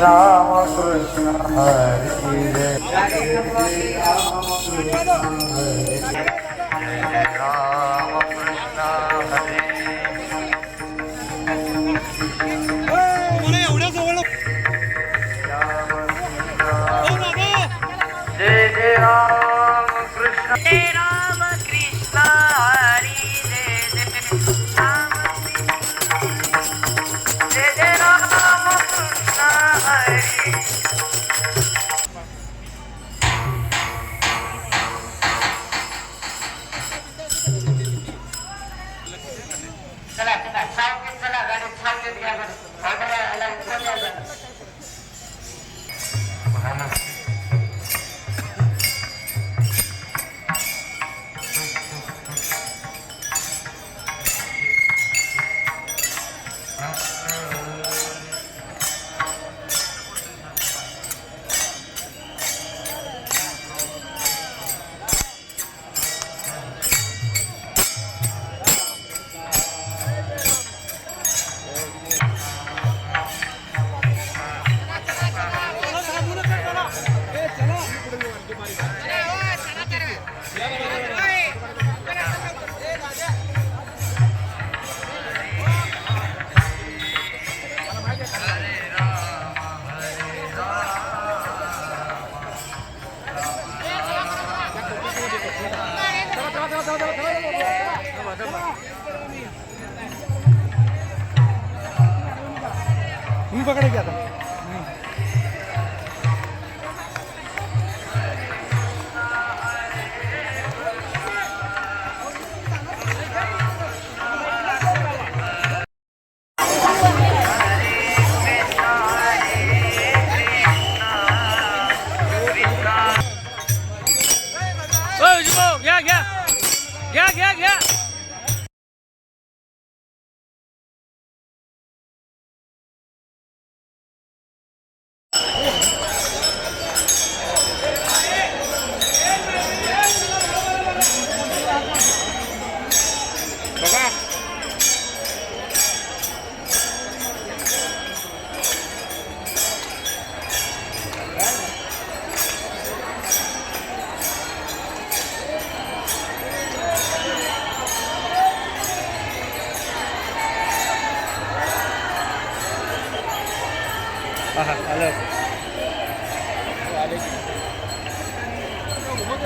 राम कृष्ण हरी राम तुम्ही आता. घ्या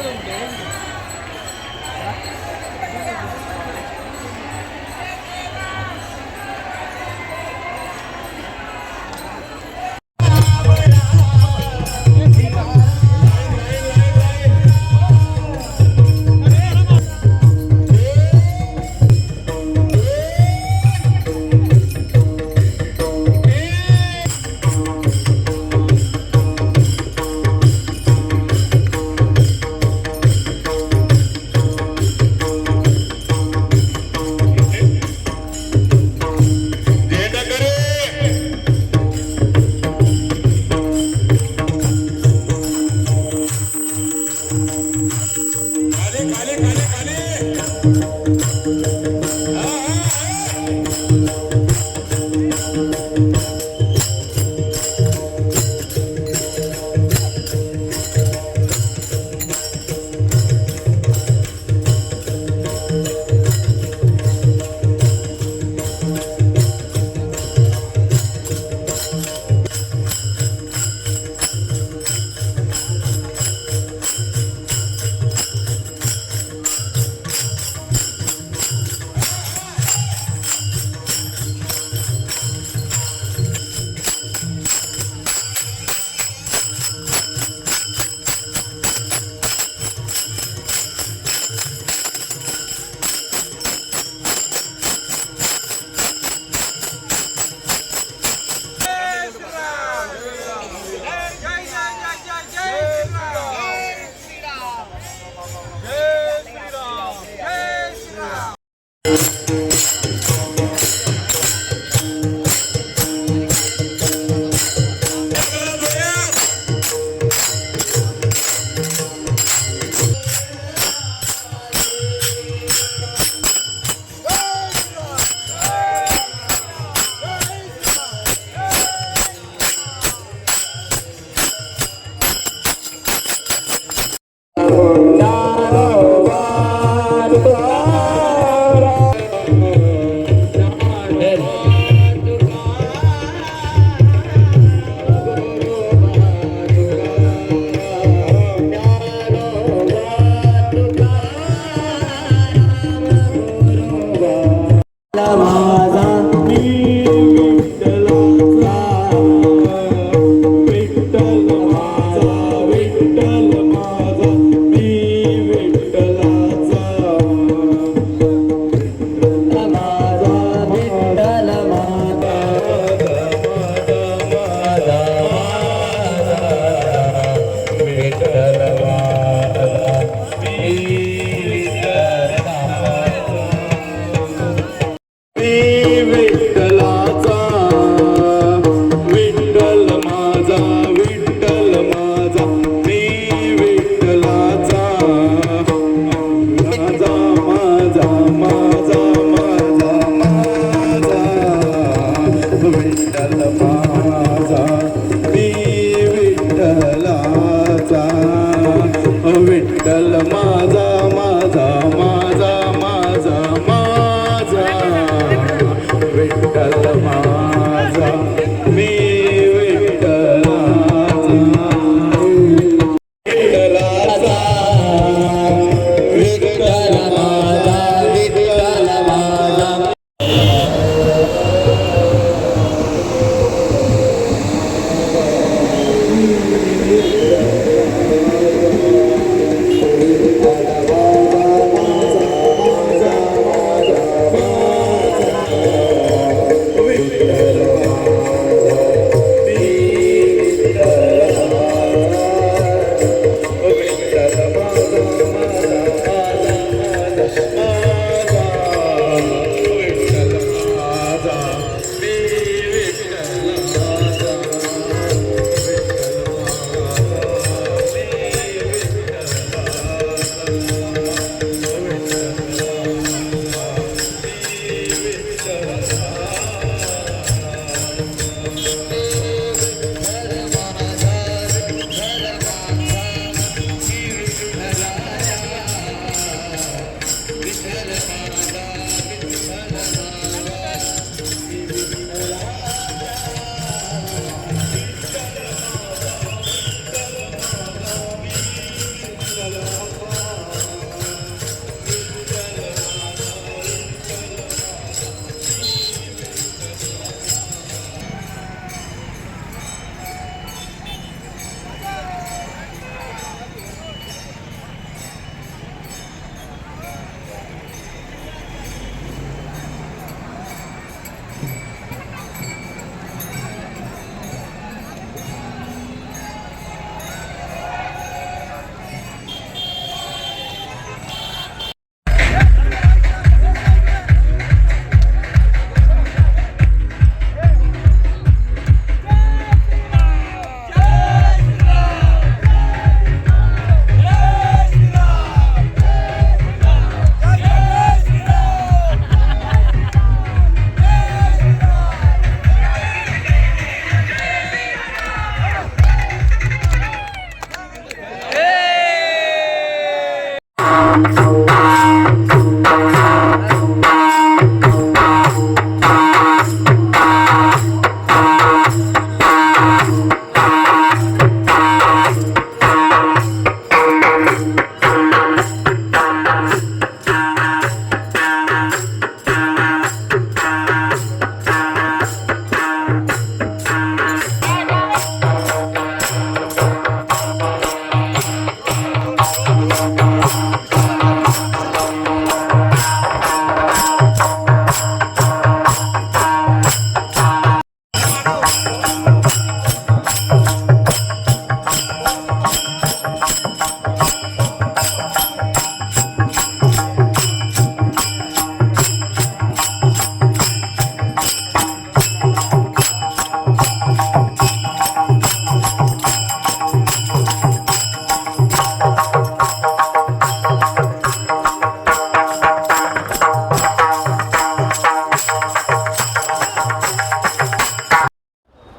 विठ्ठल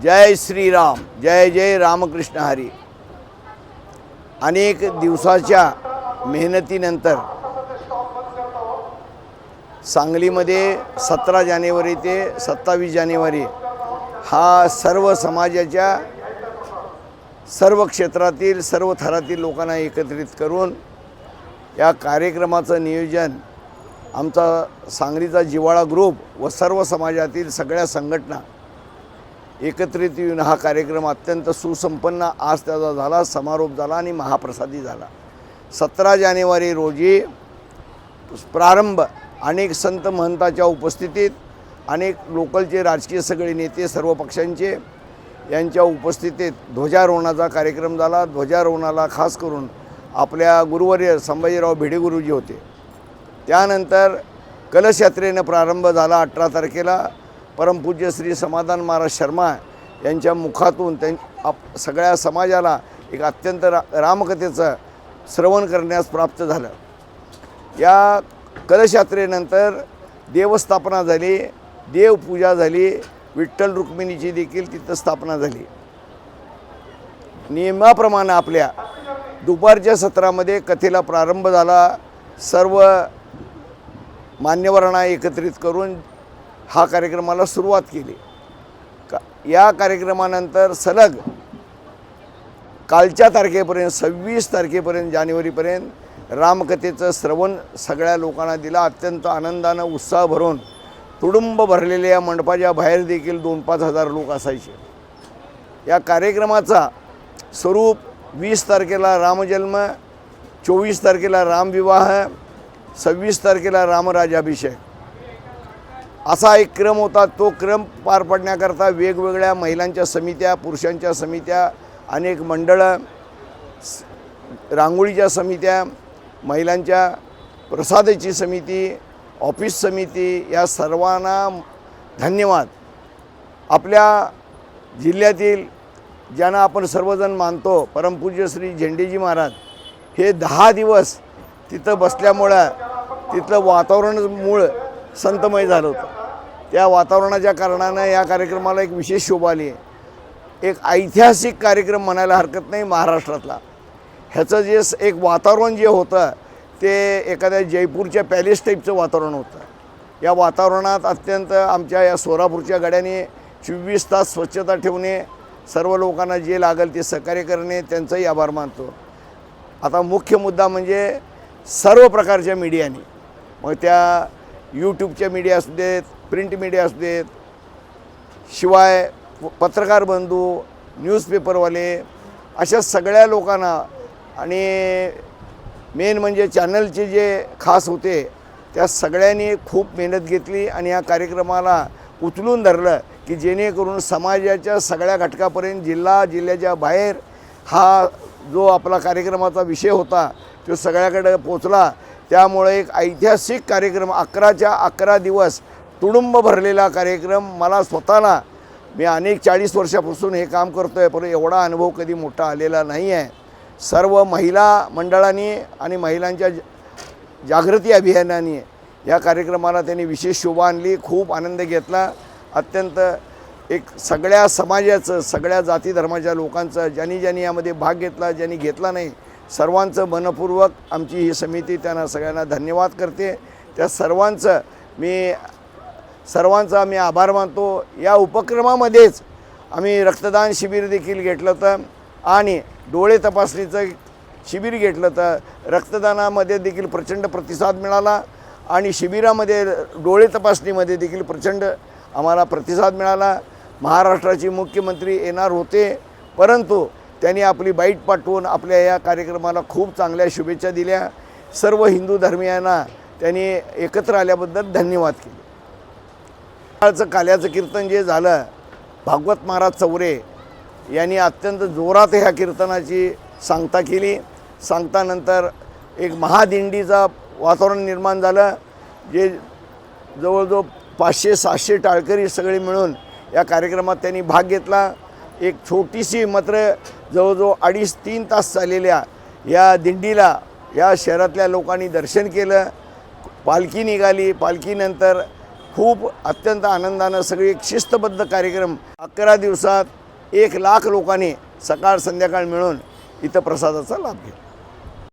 जय श्रीराम जय जय रामकृष्ण हरी. अनेक दिवसाच्या मेहनतीनंतर सांगलीमध्ये सतरा जानेवारी ते सत्तावीस जानेवारी हा सर्व समाजाच्या सर्व क्षेत्रातील सर्व थरातील लोकांना एकत्रित करून या कार्यक्रमाचं नियोजन आमचा सांगलीचा जिवाळा ग्रुप व सर्व समाजातील सगळ्या संघटना एकत्रित येऊन हा कार्यक्रम अत्यंत सुसंपन्न आज त्याचा झाला समारोप झाला आणि महाप्रसादी झाला. सतरा जानेवारी रोजी प्रारंभ अनेक संत महंताच्या उपस्थितीत अनेक लोकलचे राजकीय सगळे नेते सर्व पक्षांचे यांच्या उपस्थितीत ध्वजारोहणाचा कार्यक्रम झाला. ध्वजारोहणाला खास करून आपल्या गुरुवर्य संभाजीराव भिडे गुरुजी होते. त्यानंतर कलश यात्रेनं प्रारंभ झाला अठरा तारखेला. परमपूज्य श्री समाधान महाराज शर्मा यांच्या मुखातून त्यां आप सगळ्या समाजाला एक अत्यंत रा रामकथेचं श्रवण करण्यास प्राप्त झालं. या कलश यात्रेनंतर देवस्थापना झाली देवपूजा झाली विठ्ठल रुक्मिणीची देखील तिथं स्थापना झाली. नियमाप्रमाणे आपल्या दुपारच्या सत्रामध्ये कथेला प्रारंभ झाला. सर्व मान्यवरांना एकत्रित करून हा कार्यक्रमाला सुरुवात केली. का या कार्यक्रमानंतर सलग कालच्या तारखेपर्यंत सव्वीस तारखेपर्यंत जानेवारीपर्यंत रामकथेचं श्रवण सगळ्या लोकांना दिलं. अत्यंत आनंदानं उत्साह भरून तुडुंब भरलेल्या या मंडपाच्या बाहेर देखील दोन पाच हजार लोक असायचे. या कार्यक्रमाचा स्वरूप वीस तारखेला रामजन्म चोवीस तारखेला रामविवाह सव्वीस तारखेला रामराजाभिषेक असा एक क्रम होता तो क्रम पार पाडण्याकरता वेगवेगळ्या महिलांच्या समित्या पुरुषांच्या समित्या अनेक मंडळं स- रांगोळीच्या समित्या महिलांच्या प्रसादाची समिती ऑफिस समिती या सर्वांना धन्यवाद. आपल्या जिल्ह्यातील ज्यांना आपण सर्वजण मानतो परमपूज्य श्री झेंडेजी महाराज हे दहा दिवस तिथं बसल्यामुळं तिथलं वातावरण मूळ संतमय झालं होतं. त्या वातावरणाच्या कारणानं या कार्यक्रमाला एक विशेष शोभा आली आहे. एक ऐतिहासिक कार्यक्रम म्हणायला हरकत नाही महाराष्ट्रातला. ह्याचं जे एक वातावरण जे होतं ते एखाद्या जयपूरच्या पॅलेस टाईपचं वातावरण होतं. या वातावरणात अत्यंत आमच्या या सोलापूरच्या गाड्याने चोवीस तास स्वच्छता ठेवणे सर्व लोकांना जे लागेल ते सहकार्य करणे त्यांचाही आभार मानतो. आता मुख्य मुद्दा म्हणजे सर्व प्रकारच्या मीडियाने. मग त्या यूट्यूबच्या मीडिया असू देत प्रिंट मीडिया असू देत शिवाय प- पत्रकार बंधू न्यूजपेपरवाले अशा सगळ्या लोकांना आणि मेन म्हणजे चॅनलचे जे खास होते त्या सगळ्यांनी खूप मेहनत घेतली आणि या कार्यक्रमाला उचलून धरलं की जेणेकरून समाजाच्या सगळ्या घटकापर्यंत जिल्हा जिल्ह्याच्या बाहेर हा जो आपला कार्यक्रमाचा विषय होता तो सगळ्याकडे पोचला त्यामुळे एक ऐतिहासिक कार्यक्रम अकराच्या अकरा दिवस तुडुंब भरलेला कार्यक्रम मला स्वतःला मी अनेक चाळीस वर्षापासून हे काम करतो आहे पण एवढा अनुभव कधी मोठा आलेला नाही आहे सर्व महिला मंडळांनी आणि महिलांच्या ज- जागृती अभियानाने या कार्यक्रमाला त्यांनी विशेष शोभा आणली खूप आनंद घेतला. अत्यंत एक सगळ्या समाजाचं सगळ्या जाती धर्माच्या लोकांचं ज्यांनी ज्यांनी यामध्ये भाग घेतला ज्यांनी घेतला नाही सर्वांचं मनपूर्वक आमची ही समिती त्यांना सगळ्यांना धन्यवाद करते. त्या सर्वांचं मी सर्वांचा आम्ही आभार मानतो. या उपक्रमामध्येच आम्ही रक्तदान शिबिर देखील घेतलं होतं आणि डोळे तपासणीचं शिबिर घेतलं तर रक्तदानामध्ये देखील प्रचंड प्रतिसाद मिळाला आणि शिबिरामध्ये डोळे तपासणीमध्ये देखील प्रचंड आम्हाला प्रतिसाद मिळाला. महाराष्ट्राचे मुख्यमंत्री येणार होते परंतु त्यांनी आपली बाईट पाठवून आपल्या या कार्यक्रमाला खूप चांगल्या शुभेच्छा दिल्या. सर्व हिंदू धर्मियांना त्यांनी एकत्र आल्याबद्दल धन्यवाद केले. काळचं काल्याचं कीर्तन जे झालं भागवत महाराज चौरे यांनी अत्यंत जोरात ह्या कीर्तनाची सांगता केली. सांगतानंतर एक महादिंडीचा वातावरण निर्माण झालं जे जवळजवळ पाचशे सातशे टाळकरी सगळे मिळून या कार्यक्रमात त्यांनी भाग घेतला. एक छोटीशी मात्र जवळजवळ अडीच तीन तास चाललेल्या या दिंडीला या शहरातल्या लोकांनी दर्शन केलं. पालखी निघाली. पालखीनंतर खूप अत्यंत आनंदानं सगळी एक शिस्तबद्ध कार्यक्रम अकरा दिवसात एक लाख लोकांनी सकाळ संध्याकाळ मिळून इथं प्रसादाचा लाभ घेतला.